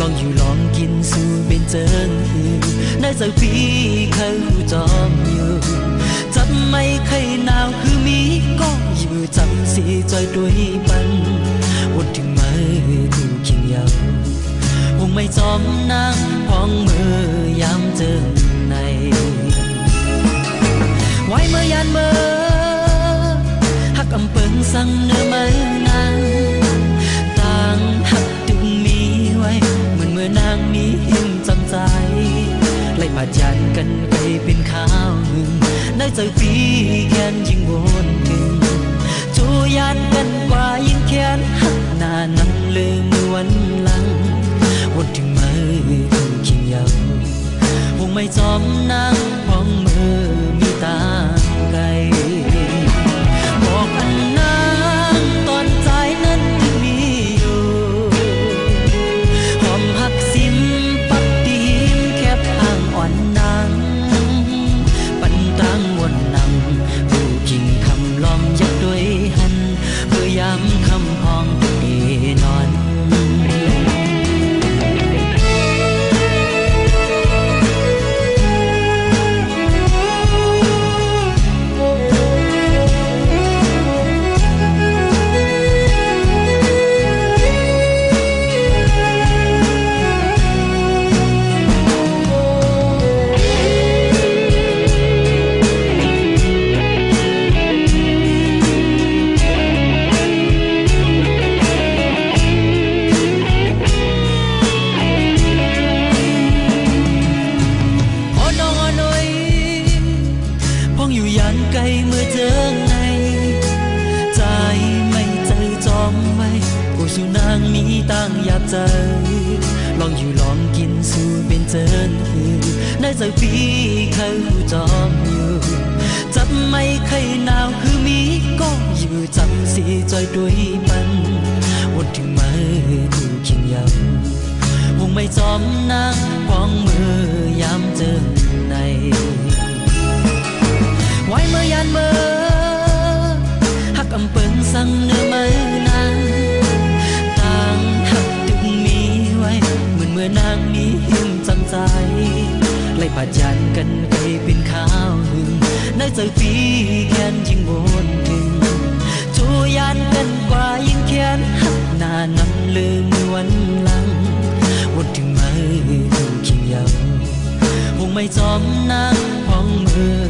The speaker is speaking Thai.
ลองอยู่ล搖浪見笑變真要，那首比較重要。怎咪係鬧คือมีก็อยู่จำสี่ใจด้วยปันวนถึงไหมถึงเคียงยาวคงไม่จอมนางพองมือยามเจอในไว้เมื่อยานเบอร์หักอำเปิงสั่งเนิ่ม เป็นข้าวหนึ่งได้ใจปีแค้นยิ่งวนถึงจูยานกันกว่ายิ่งแค้นหักนานั้นลืมวันหลังวนถึงมือถูกขิงยาววงไม่จอมนั่งพร้อมมือ อยู่ยันไกลเมื่อเจอในใจไม่ใจจอมไว้ผู้สุนางมีตั้งอยากใจ ลองอยู่ลองกินสู่เป็นเจินคือในใจปีเคยจอมอยู่จับไม่เคยหนาวคือมีก็อยู่จำสีใจด้วยมันวนถึงมือถูกขิงยาวงไม่จอมนาง กันไปเป็นข้าวหึงนักเจ้าตีกันยิ่งโมนหึงจูยานกันกว่ายิ่งแค้นหักนานนำลืมวันหลังวนถึงไม่ดูคิงยาวคงไม่จอมนั่งพองเมือ